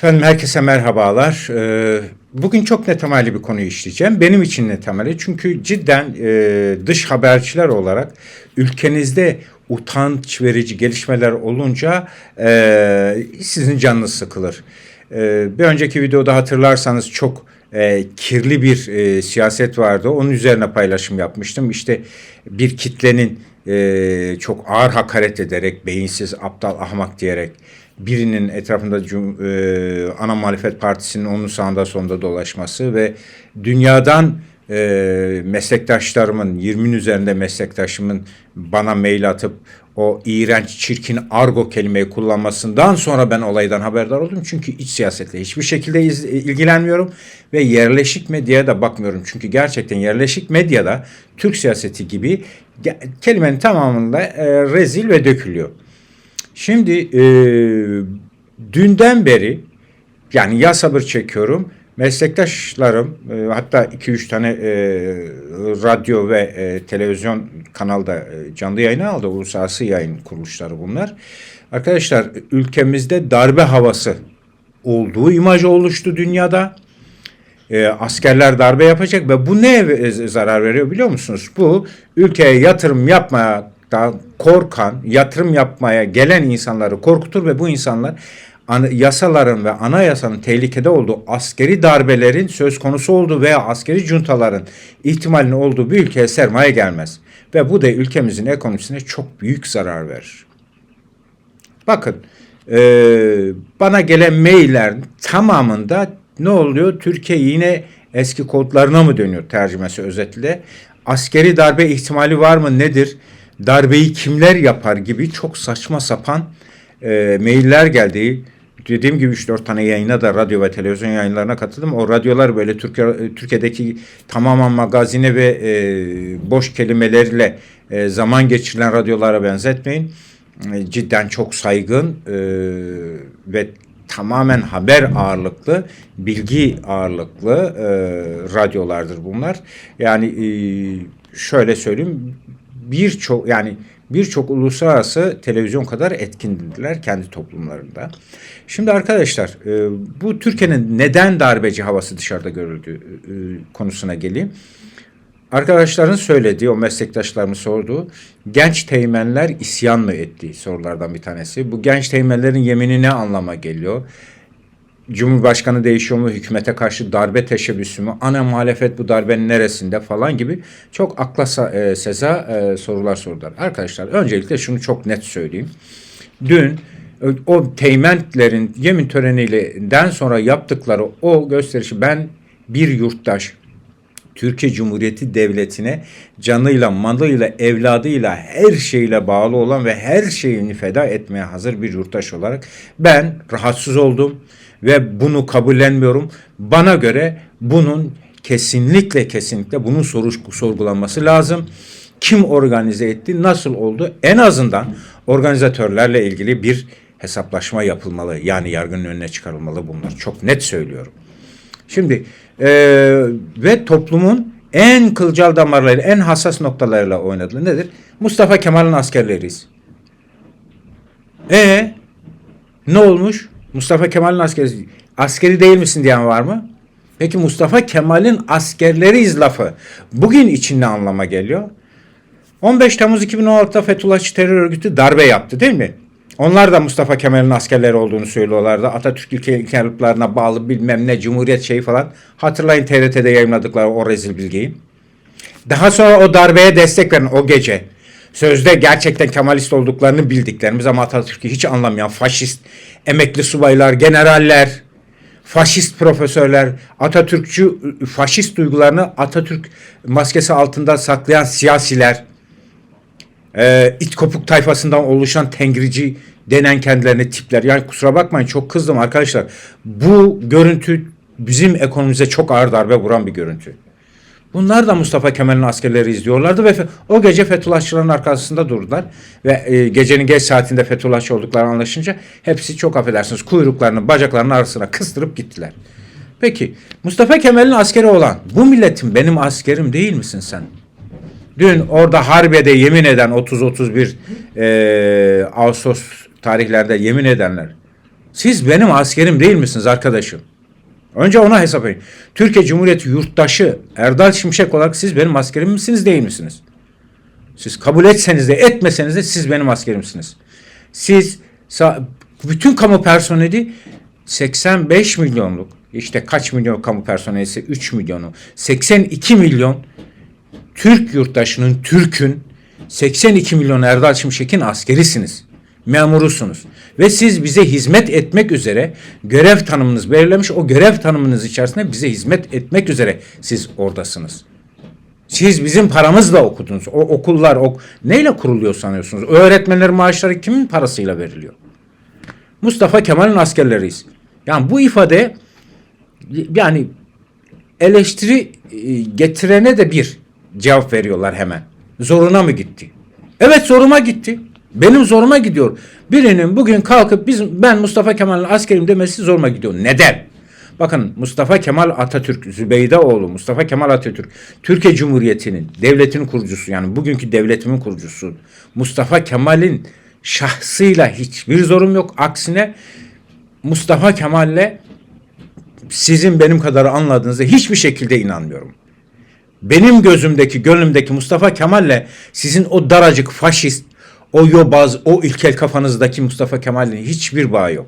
Efendim herkese merhabalar. Ee, Bugün çok net temelli bir konuyu işleyeceğim. Benim için net temelli çünkü cidden e, dış haberciler olarak ülkenizde utanç verici gelişmeler olunca e, sizin canınız sıkılır. E, bir önceki videoda hatırlarsanız çok kirli bir siyaset vardı. Onun üzerine paylaşım yapmıştım. İşte bir kitlenin çok ağır hakaret ederek, beyinsiz, aptal, ahmak diyerek birinin etrafında Cum- e, ana muhalefet partisinin onun sağında sonunda dolaşması ve dünyadan e, meslektaşlarımın 20'nin üzerinde meslektaşımın bana mail atıp o iğrenç, çirkin argo kelimeyi kullanmasından sonra ben olaydan haberdar oldum. Çünkü iç siyasetle hiçbir şekilde iz- ilgilenmiyorum ve yerleşik medyaya da bakmıyorum. Çünkü gerçekten yerleşik medyada Türk siyaseti gibi kelimenin tamamında e, rezil ve dökülüyor. Şimdi e, dünden beri yani ya sabır çekiyorum. Meslektaşlarım e, hatta 2-3 tane e, radyo ve e, televizyon kanalda e, canlı yayını aldı. Uluslararası yayın kuruluşları bunlar. Arkadaşlar ülkemizde darbe havası olduğu imaj oluştu dünyada. E, askerler darbe yapacak ve bu ne e, zarar veriyor biliyor musunuz? Bu ülkeye yatırım yapmaktan korkan, yatırım yapmaya gelen insanları korkutur ve bu insanlar an- yasaların ve anayasanın tehlikede olduğu askeri darbelerin söz konusu olduğu veya askeri juntaların ihtimalinin olduğu bir ülkeye sermaye gelmez. Ve bu da ülkemizin ekonomisine çok büyük zarar verir. Bakın e, bana gelen maillerin tamamında ne oluyor? Türkiye yine eski kodlarına mı dönüyor tercümesi özetle? Askeri darbe ihtimali var mı nedir? Darbeyi kimler yapar gibi çok saçma sapan e, mailler geldi. Dediğim gibi 3-4 tane yayına da radyo ve televizyon yayınlarına katıldım. O radyolar böyle Türkiye, Türkiye'deki tamamen magazine ve e, boş kelimelerle e, zaman geçirilen radyolara benzetmeyin e, cidden çok saygın e, ve tamamen haber ağırlıklı, bilgi ağırlıklı e, radyolardır bunlar. Yani e, şöyle söyleyeyim birçok yani birçok uluslararası televizyon kadar etkindiler kendi toplumlarında. Şimdi arkadaşlar e, bu Türkiye'nin neden darbeci havası dışarıda görüldüğü e, konusuna geleyim. Arkadaşların söylediği, o meslektaşlarımın sorduğu genç teğmenler isyan mı etti sorulardan bir tanesi. Bu genç teğmenlerin yemini ne anlama geliyor? Cumhurbaşkanı değişiyor mu? Hükümete karşı darbe teşebbüsü mü? Ana muhalefet bu darbenin neresinde falan gibi çok akla e, seza e, sorular sordular. Arkadaşlar öncelikle şunu çok net söyleyeyim. Dün o teğmenlerin yemin töreninden sonra yaptıkları o gösterişi ben bir yurttaş Türkiye Cumhuriyeti Devleti'ne canıyla, malıyla, evladıyla, her şeyle bağlı olan ve her şeyini feda etmeye hazır bir yurttaş olarak ben rahatsız oldum ve bunu kabullenmiyorum. Bana göre bunun kesinlikle kesinlikle bunun sorgulanması lazım. Kim organize etti, nasıl oldu? En azından organizatörlerle ilgili bir hesaplaşma yapılmalı. Yani yargının önüne çıkarılmalı bunlar. Çok net söylüyorum. Şimdi e, ve toplumun en kılcal damarları, en hassas noktalarıyla oynadılar. Nedir? Mustafa Kemal'in askerleriyiz. E ne olmuş? Mustafa Kemal'in askeri, askeri değil misin diyen var mı? Peki Mustafa Kemal'in askerleriyiz lafı bugün için ne anlama geliyor? 15 Temmuz 2016'da Fethullahçı terör örgütü darbe yaptı değil mi? Onlar da Mustafa Kemal'in askerleri olduğunu söylüyorlardı. Atatürk ilke ilkelerine bağlı bilmem ne Cumhuriyet şeyi falan. Hatırlayın TRT'de yayınladıkları o rezil bilgiyi. Daha sonra o darbeye destek veren o gece sözde gerçekten Kemalist olduklarını bildiklerimiz ama Atatürk'ü hiç anlamayan faşist emekli subaylar, generaller, faşist profesörler, Atatürkçü faşist duygularını Atatürk maskesi altında saklayan siyasiler, e, it kopuk tayfasından oluşan tengrici denen kendilerine tipler. Yani kusura bakmayın çok kızdım arkadaşlar. Bu görüntü bizim ekonomimize çok ağır darbe vuran bir görüntü. Bunlar da Mustafa Kemal'in askerleri izliyorlardı ve o gece Fethullahçıların arkasında durdular. Ve e, gecenin geç saatinde Fethullahçı oldukları anlaşınca hepsi çok affedersiniz kuyruklarını bacaklarının arasına kıstırıp gittiler. Peki Mustafa Kemal'in askeri olan bu milletin benim askerim değil misin sen? Dün orada Harbiye'de yemin eden 30-31 e, Ağustos tarihlerde yemin edenler Siz benim askerim değil misiniz arkadaşım? Önce ona hesap edin. Türkiye Cumhuriyeti yurttaşı Erdal Şimşek olarak siz benim askerim misiniz değil misiniz? Siz kabul etseniz de etmeseniz de siz benim askerimsiniz. Siz bütün kamu personeli 85 milyonluk işte kaç milyon kamu personeli ise 3 milyonu 82 milyon Türk yurttaşının Türk'ün 82 milyon Erdal Şimşek'in askerisiniz. Memurusunuz. Ve siz bize hizmet etmek üzere görev tanımınız belirlemiş. O görev tanımınız içerisinde bize hizmet etmek üzere siz oradasınız. Siz bizim paramızla okudunuz. O okullar ok neyle kuruluyor sanıyorsunuz? Öğretmenlerin maaşları kimin parasıyla veriliyor? Mustafa Kemal'in askerleriyiz. Yani bu ifade yani eleştiri e, getirene de bir cevap veriyorlar hemen. Zoruna mı gitti? Evet zoruma gitti. Benim zoruma gidiyor. Birinin bugün kalkıp biz ben Mustafa Kemal'in askerim demesi zoruma gidiyor. Neden? Bakın Mustafa Kemal Atatürk, Zübeydeoğlu, Mustafa Kemal Atatürk, Türkiye Cumhuriyeti'nin, devletin kurucusu yani bugünkü devletimin kurucusu. Mustafa Kemal'in şahsıyla hiçbir zorum yok. Aksine Mustafa Kemal'le sizin benim kadar anladığınızda hiçbir şekilde inanmıyorum. Benim gözümdeki, gönlümdeki Mustafa Kemal'le sizin o daracık faşist, o yobaz, o ilkel kafanızdaki Mustafa Kemal'in hiçbir bağı yok.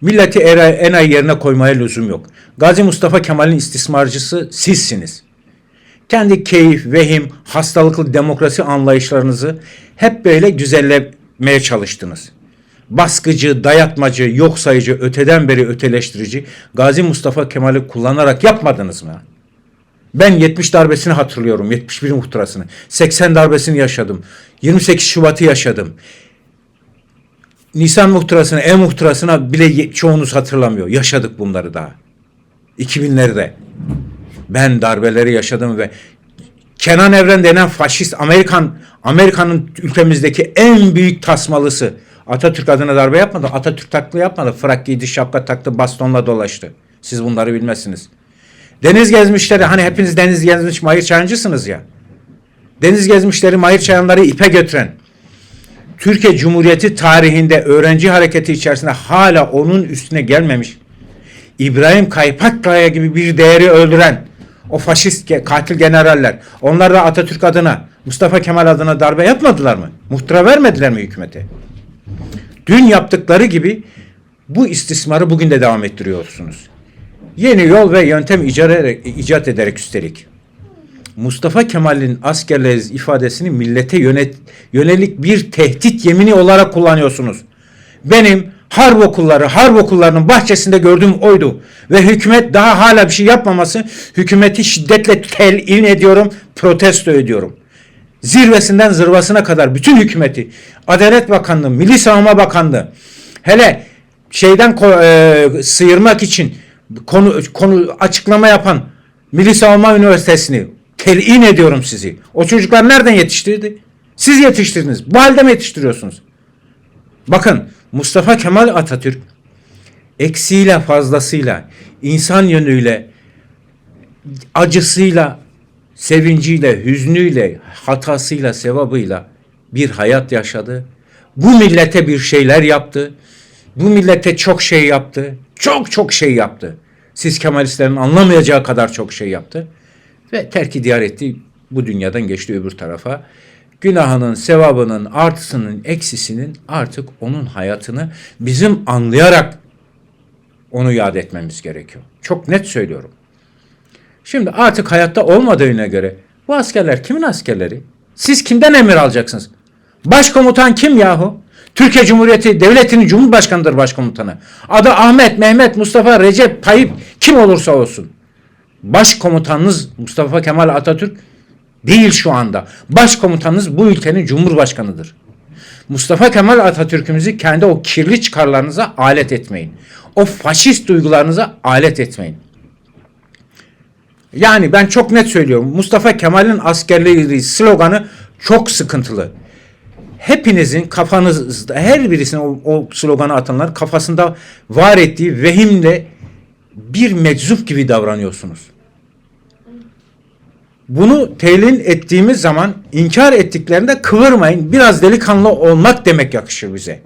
Milleti enayi yerine koymaya lüzum yok. Gazi Mustafa Kemal'in istismarcısı sizsiniz. Kendi keyif, vehim, hastalıklı demokrasi anlayışlarınızı hep böyle güzellemeye çalıştınız. Baskıcı, dayatmacı, yok sayıcı, öteden beri öteleştirici Gazi Mustafa Kemal'i kullanarak yapmadınız mı? Ben 70 darbesini hatırlıyorum. 71 muhtırasını. 80 darbesini yaşadım. 28 Şubat'ı yaşadım. Nisan muhtırasını, E muhtırasına bile çoğunuz hatırlamıyor. Yaşadık bunları daha. 2000'lerde. Ben darbeleri yaşadım ve Kenan Evren denen faşist Amerikan Amerika'nın ülkemizdeki en büyük tasmalısı Atatürk adına darbe yapmadı. Atatürk taklı yapmadı. Frak giydi, şapka taktı, bastonla dolaştı. Siz bunları bilmezsiniz. Deniz gezmişleri hani hepiniz deniz gezmiş Mahir Çayıncısınız ya. Deniz gezmişleri Mahir Çayanları ipe götüren Türkiye Cumhuriyeti tarihinde öğrenci hareketi içerisinde hala onun üstüne gelmemiş İbrahim Kaypakkaya gibi bir değeri öldüren o faşist katil generaller onlar da Atatürk adına Mustafa Kemal adına darbe yapmadılar mı? Muhtıra vermediler mi hükümete? Dün yaptıkları gibi bu istismarı bugün de devam ettiriyorsunuz. Yeni yol ve yöntem icat ederek, icat ederek üstelik. Mustafa Kemal'in askerleriz ifadesini millete yönet, yönelik bir tehdit yemini olarak kullanıyorsunuz. Benim harp okulları, harp okullarının bahçesinde gördüğüm oydu. Ve hükümet daha hala bir şey yapmaması, hükümeti şiddetle telin ediyorum, protesto ediyorum. Zirvesinden zırvasına kadar bütün hükümeti, Adalet Bakanlığı, Milli Savunma Bakanlığı, hele şeyden e, sıyırmak için konu konu açıklama yapan Milli Savunma Üniversitesi'ni telin ediyorum sizi. O çocuklar nereden yetiştirdi? Siz yetiştirdiniz. Bu halde mi yetiştiriyorsunuz? Bakın Mustafa Kemal Atatürk eksiğiyle fazlasıyla insan yönüyle acısıyla sevinciyle hüznüyle hatasıyla sevabıyla bir hayat yaşadı. Bu millete bir şeyler yaptı. Bu millete çok şey yaptı. Çok çok şey yaptı. Siz Kemalistlerin anlamayacağı kadar çok şey yaptı. Ve terki diyar etti. Bu dünyadan geçti öbür tarafa. Günahının, sevabının, artısının, eksisinin artık onun hayatını bizim anlayarak onu yad etmemiz gerekiyor. Çok net söylüyorum. Şimdi artık hayatta olmadığına göre bu askerler kimin askerleri? Siz kimden emir alacaksınız? Başkomutan kim yahu? Türkiye Cumhuriyeti Devleti'nin Cumhurbaşkanıdır başkomutanı. Adı Ahmet, Mehmet, Mustafa, Recep, Tayyip kim olursa olsun. Başkomutanınız Mustafa Kemal Atatürk değil şu anda. Başkomutanınız bu ülkenin Cumhurbaşkanıdır. Mustafa Kemal Atatürk'ümüzü kendi o kirli çıkarlarınıza alet etmeyin. O faşist duygularınıza alet etmeyin. Yani ben çok net söylüyorum. Mustafa Kemal'in askerliği sloganı çok sıkıntılı. Hepinizin kafanızda her birisine o, o sloganı atanlar kafasında var ettiği vehimle bir meczup gibi davranıyorsunuz. Bunu telin ettiğimiz zaman inkar ettiklerinde kıvırmayın. Biraz delikanlı olmak demek yakışır bize.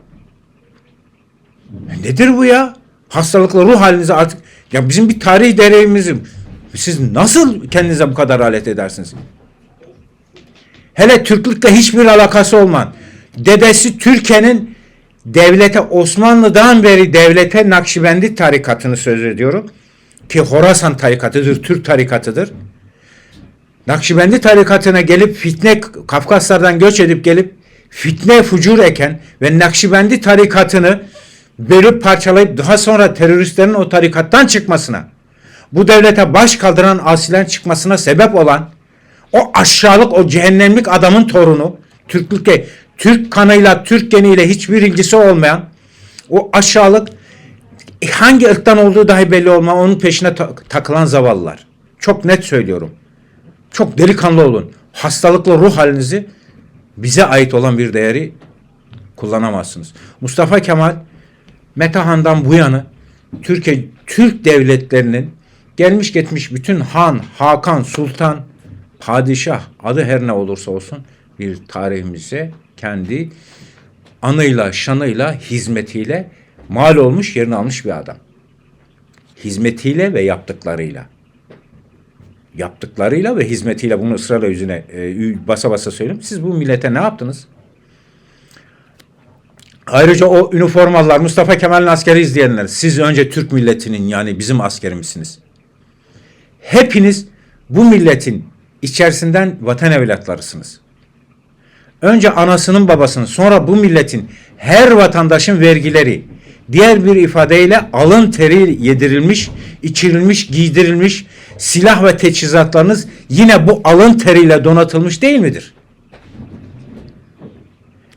Nedir bu ya? Hastalıklı ruh halinize artık ya bizim bir tarihi değerimiz siz nasıl kendinize bu kadar alet edersiniz? Hele Türklükle hiçbir alakası olman. Dedesi Türkiye'nin devlete Osmanlı'dan beri devlete Nakşibendi tarikatını söz ediyorum. Ki Horasan tarikatıdır, Türk tarikatıdır. Nakşibendi tarikatına gelip fitne Kafkaslardan göç edip gelip fitne fucur eken ve Nakşibendi tarikatını bölüp parçalayıp daha sonra teröristlerin o tarikattan çıkmasına bu devlete baş kaldıran asilerin çıkmasına sebep olan o aşağılık o cehennemlik adamın torunu Türklükle Türk kanıyla Türk geniyle hiçbir ilgisi olmayan o aşağılık hangi ırktan olduğu dahi belli olmayan onun peşine ta- takılan zavallılar. Çok net söylüyorum. Çok delikanlı olun. Hastalıklı ruh halinizi bize ait olan bir değeri kullanamazsınız. Mustafa Kemal Metahan'dan bu yana Türkiye Türk devletlerinin gelmiş geçmiş bütün han, hakan, sultan, padişah adı her ne olursa olsun bir tarihimize kendi anıyla, şanıyla, hizmetiyle mal olmuş, yerini almış bir adam. Hizmetiyle ve yaptıklarıyla. Yaptıklarıyla ve hizmetiyle bunu ısrarla yüzüne e, basa basa söyleyeyim. Siz bu millete ne yaptınız? Ayrıca o üniformalılar Mustafa Kemal'in askeri izleyenler siz önce Türk milletinin yani bizim askerimizsiniz. Hepiniz bu milletin içerisinden vatan evlatlarısınız. Önce anasının babasının sonra bu milletin her vatandaşın vergileri diğer bir ifadeyle alın teri yedirilmiş, içirilmiş, giydirilmiş silah ve teçhizatlarınız yine bu alın teriyle donatılmış değil midir?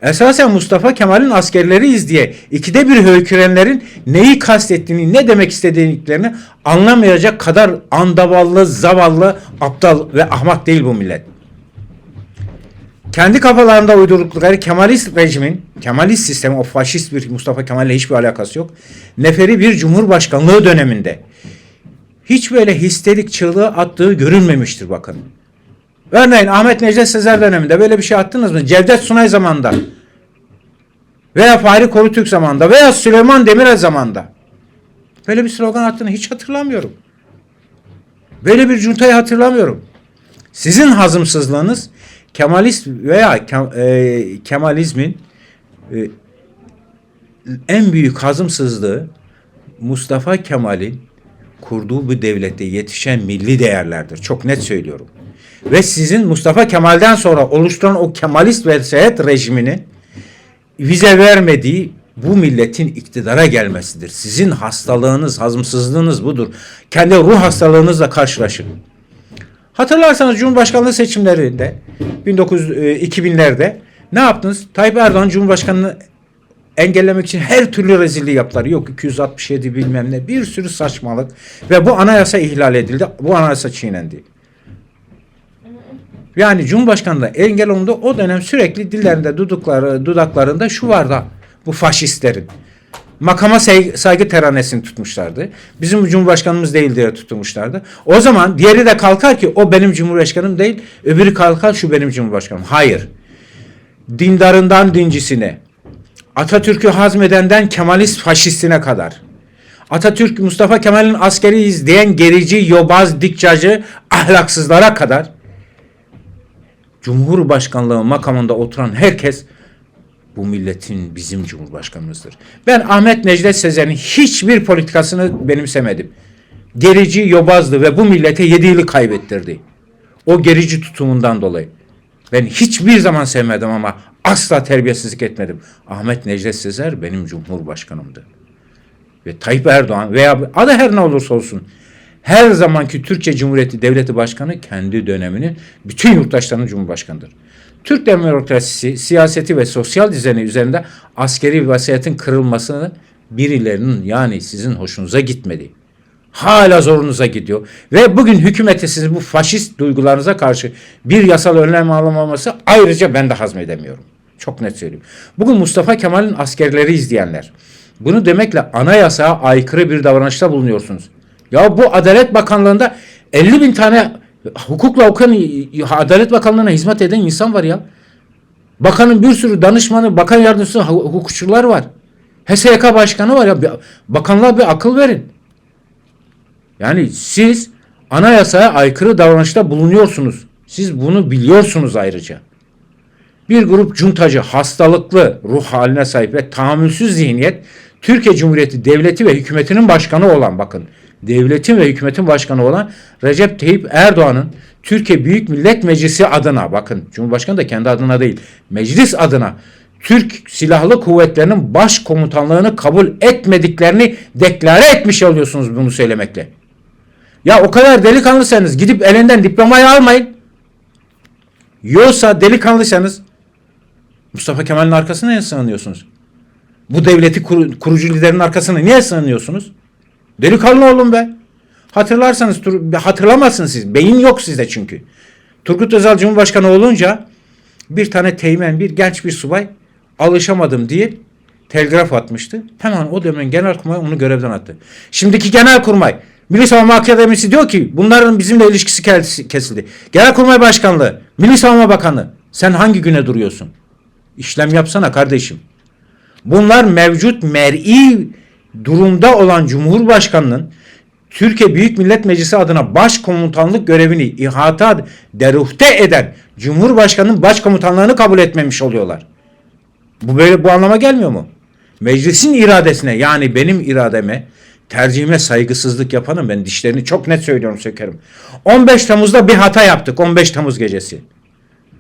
Esasen Mustafa Kemal'in askerleriyiz diye ikide bir höykürenlerin neyi kastettiğini, ne demek istediklerini anlamayacak kadar andavallı, zavallı, aptal ve ahmak değil bu millet. Kendi kafalarında uydurdukları Kemalist rejimin, Kemalist sistemi, o faşist bir Mustafa Kemal'le hiçbir alakası yok. Neferi bir cumhurbaşkanlığı döneminde hiç böyle histerik çığlığı attığı görülmemiştir bakın. Örneğin Ahmet Necdet Sezer döneminde böyle bir şey attınız mı? Cevdet Sunay zamanında veya Fahri Korutürk zamanında veya Süleyman Demirel zamanında böyle bir slogan attığını hiç hatırlamıyorum. Böyle bir cuntayı hatırlamıyorum. Sizin hazımsızlığınız Kemalist veya e, Kemalizmin e, en büyük hazımsızlığı Mustafa Kemal'in kurduğu bu devlette yetişen milli değerlerdir. Çok net söylüyorum. Ve sizin Mustafa Kemal'den sonra oluşturan o Kemalist vesayet rejimini vize vermediği bu milletin iktidara gelmesidir. Sizin hastalığınız, hazımsızlığınız budur. Kendi ruh hastalığınızla karşılaşın. Hatırlarsanız Cumhurbaşkanlığı seçimlerinde 1900 2000'lerde ne yaptınız? Tayyip Erdoğan Cumhurbaşkanını engellemek için her türlü rezilliği yaptılar. Yok 267 bilmem ne bir sürü saçmalık ve bu anayasa ihlal edildi. Bu anayasa çiğnendi. Yani Cumhurbaşkanlığı engel olundu. O dönem sürekli dillerinde dudukları, dudaklarında şu vardı bu faşistlerin. Makama saygı, teranesini tutmuşlardı. Bizim Cumhurbaşkanımız değil diye tutmuşlardı. O zaman diğeri de kalkar ki o benim Cumhurbaşkanım değil, öbürü kalkar şu benim Cumhurbaşkanım. Hayır. Dindarından dincisine, Atatürk'ü hazmedenden Kemalist faşistine kadar. Atatürk Mustafa Kemal'in askeri izleyen gerici, yobaz, dikçacı, ahlaksızlara kadar Cumhurbaşkanlığı makamında oturan herkes bu milletin bizim cumhurbaşkanımızdır. Ben Ahmet Necdet Sezer'in hiçbir politikasını benimsemedim. Gerici, yobazdı ve bu millete yedi yılı kaybettirdi. O gerici tutumundan dolayı. Ben hiçbir zaman sevmedim ama asla terbiyesizlik etmedim. Ahmet Necdet Sezer benim cumhurbaşkanımdı. Ve Tayyip Erdoğan veya adı her ne olursa olsun her zamanki Türkiye Cumhuriyeti Devleti Başkanı kendi döneminin bütün yurttaşlarının cumhurbaşkanıdır. Türk demokrasisi, siyaseti ve sosyal düzeni üzerinde askeri vasiyetin kırılmasını birilerinin yani sizin hoşunuza gitmedi. Hala zorunuza gidiyor. Ve bugün hükümete sizin bu faşist duygularınıza karşı bir yasal önlem alamaması ayrıca ben de hazmedemiyorum. Çok net söyleyeyim. Bugün Mustafa Kemal'in askerleri izleyenler bunu demekle anayasaya aykırı bir davranışta bulunuyorsunuz. Ya bu Adalet Bakanlığı'nda 50 bin tane hukukla okuyan Adalet Bakanlığı'na hizmet eden insan var ya. Bakanın bir sürü danışmanı, bakan yardımcısı, hukukçular var. HSYK başkanı var ya bakanlığa bir akıl verin. Yani siz anayasaya aykırı davranışta bulunuyorsunuz. Siz bunu biliyorsunuz ayrıca. Bir grup cuntacı, hastalıklı ruh haline sahip ve tahammülsüz zihniyet Türkiye Cumhuriyeti Devleti ve hükümetinin başkanı olan bakın devletin ve hükümetin başkanı olan Recep Tayyip Erdoğan'ın Türkiye Büyük Millet Meclisi adına bakın Cumhurbaşkanı da kendi adına değil meclis adına Türk Silahlı Kuvvetleri'nin başkomutanlığını kabul etmediklerini deklare etmiş oluyorsunuz bunu söylemekle. Ya o kadar delikanlıysanız gidip elinden diplomayı almayın. Yoksa delikanlıysanız Mustafa Kemal'in arkasına niye sığınıyorsunuz? Bu devleti kur- kurucu liderin arkasına niye sığınıyorsunuz? Delikanlı olun be. Hatırlarsanız hatırlamazsınız siz. Beyin yok sizde çünkü. Turgut Özal Cumhurbaşkanı olunca bir tane teğmen, bir genç bir subay alışamadım diye telgraf atmıştı. Hemen o dönemin genelkurmay onu görevden attı. Şimdiki genelkurmay Milli Savunma Akademisi diyor ki bunların bizimle ilişkisi kes- kesildi. Genelkurmay Başkanlığı, Milli Savunma Bakanı sen hangi güne duruyorsun? İşlem yapsana kardeşim. Bunlar mevcut mer'i durumda olan Cumhurbaşkanının Türkiye Büyük Millet Meclisi adına başkomutanlık görevini ihata deruhte eden Cumhurbaşkanının başkomutanlığını kabul etmemiş oluyorlar. Bu böyle bu anlama gelmiyor mu? Meclisin iradesine yani benim irademe tercihime saygısızlık yapanım ben dişlerini çok net söylüyorum sökerim. 15 Temmuz'da bir hata yaptık 15 Temmuz gecesi.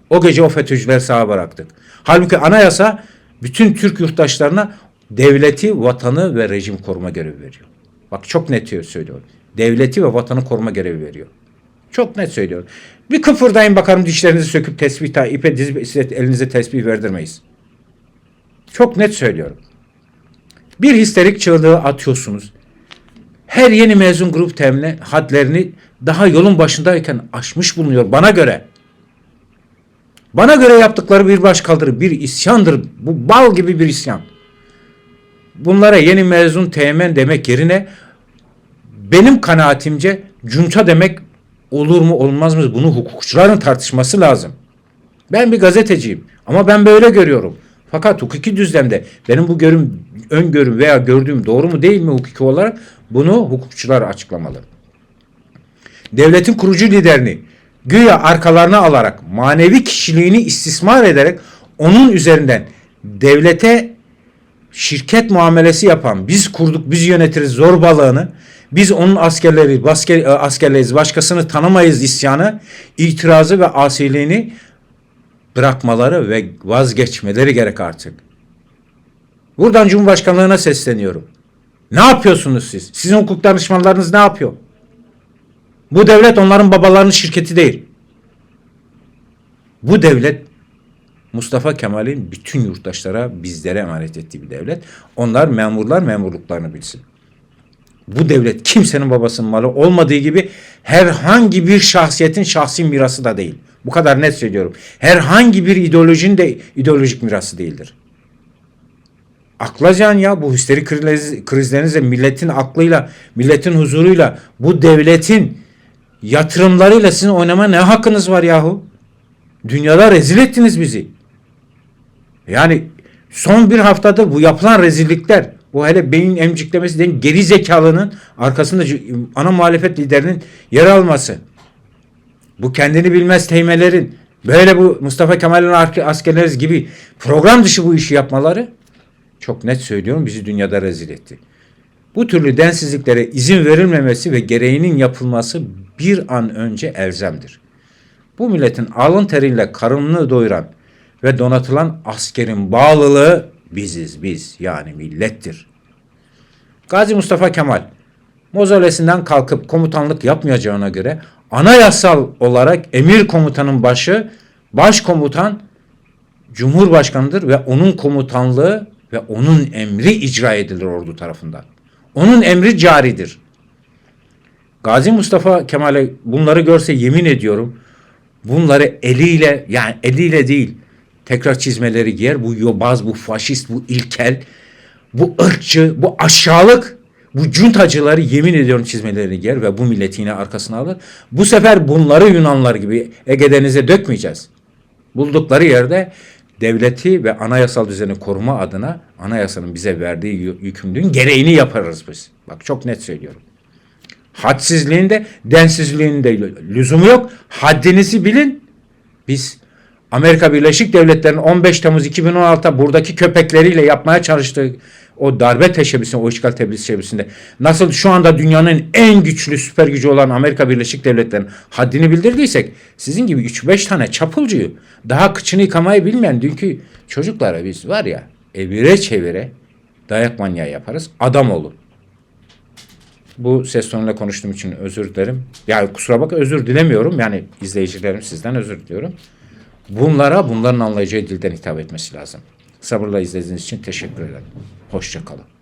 O gece o FETÖ'cüleri sağa bıraktık. Halbuki anayasa bütün Türk yurttaşlarına devleti, vatanı ve rejim koruma görevi veriyor. Bak çok net söylüyorum. Devleti ve vatanı koruma görevi veriyor. Çok net söylüyorum. Bir kıpırdayın bakalım dişlerinizi söküp tesbih, ipe dizip size elinize tesbih verdirmeyiz. Çok net söylüyorum. Bir histerik çığlığı atıyorsunuz. Her yeni mezun grup temine hadlerini daha yolun başındayken aşmış bulunuyor bana göre. Bana göre yaptıkları bir başkaldırı, bir isyandır. Bu bal gibi bir isyan. Bunlara yeni mezun teğmen demek yerine benim kanaatimce cunta demek olur mu olmaz mı bunu hukukçuların tartışması lazım. Ben bir gazeteciyim ama ben böyle görüyorum. Fakat hukuki düzlemde benim bu görüm, öngörüm veya gördüğüm doğru mu değil mi hukuki olarak bunu hukukçular açıklamalı. Devletin kurucu liderini güya arkalarına alarak manevi kişiliğini istismar ederek onun üzerinden devlete şirket muamelesi yapan biz kurduk biz yönetiriz zorbalığını biz onun askerleri basker, askerleriz başkasını tanımayız isyanı itirazı ve asiliğini bırakmaları ve vazgeçmeleri gerek artık. Buradan Cumhurbaşkanlığına sesleniyorum. Ne yapıyorsunuz siz? Sizin hukuk danışmanlarınız ne yapıyor? Bu devlet onların babalarının şirketi değil. Bu devlet Mustafa Kemal'in bütün yurttaşlara bizlere emanet ettiği bir devlet. Onlar memurlar memurluklarını bilsin. Bu devlet kimsenin babasının malı olmadığı gibi herhangi bir şahsiyetin şahsi mirası da değil. Bu kadar net söylüyorum. Herhangi bir ideolojinin de ideolojik mirası değildir. Aklacan ya bu histeri kriz, krizlerinizle milletin aklıyla, milletin huzuruyla, bu devletin yatırımlarıyla sizin oynama ne hakkınız var yahu? Dünyada rezil ettiniz bizi. Yani son bir haftadır bu yapılan rezillikler, bu hele beyin emciklemesi denen geri zekalının arkasında ana muhalefet liderinin yer alması, bu kendini bilmez teğmelerin, böyle bu Mustafa Kemal'in askerleriz gibi program dışı bu işi yapmaları çok net söylüyorum bizi dünyada rezil etti. Bu türlü densizliklere izin verilmemesi ve gereğinin yapılması bir an önce elzemdir. Bu milletin alın teriyle karınını doyuran ve donatılan askerin bağlılığı biziz biz yani millettir. Gazi Mustafa Kemal mozolesinden kalkıp komutanlık yapmayacağına göre anayasal olarak emir komutanın başı başkomutan Cumhurbaşkanıdır ve onun komutanlığı ve onun emri icra edilir ordu tarafından. Onun emri caridir. Gazi Mustafa Kemal'e bunları görse yemin ediyorum bunları eliyle yani eliyle değil tekrar çizmeleri giyer. Bu yobaz, bu faşist, bu ilkel, bu ırkçı, bu aşağılık, bu cuntacıları yemin ediyorum çizmelerini giyer ve bu milleti yine arkasına alır. Bu sefer bunları Yunanlar gibi Ege Denize dökmeyeceğiz. Buldukları yerde devleti ve anayasal düzeni koruma adına anayasanın bize verdiği yü- yükümlülüğün gereğini yaparız biz. Bak çok net söylüyorum. Hadsizliğinde, densizliğinde lüzumu yok. Haddinizi bilin. Biz Amerika Birleşik Devletleri'nin 15 Temmuz 2016'da buradaki köpekleriyle yapmaya çalıştığı o darbe teşebbüsünde, o işgal teşebbüsünde nasıl şu anda dünyanın en güçlü süper gücü olan Amerika Birleşik Devletleri'nin haddini bildirdiysek sizin gibi 3-5 tane çapulcuyu daha kıçını yıkamayı bilmeyen dünkü çocuklara biz var ya evire çevire dayak manyağı yaparız. Adam olun. Bu ses tonuyla konuştuğum için özür dilerim. Yani kusura bakma özür dilemiyorum. Yani izleyicilerim sizden özür diliyorum. Bunlara bunların anlayacağı dilden hitap etmesi lazım. Sabırla izlediğiniz için teşekkür ederim. Hoşçakalın.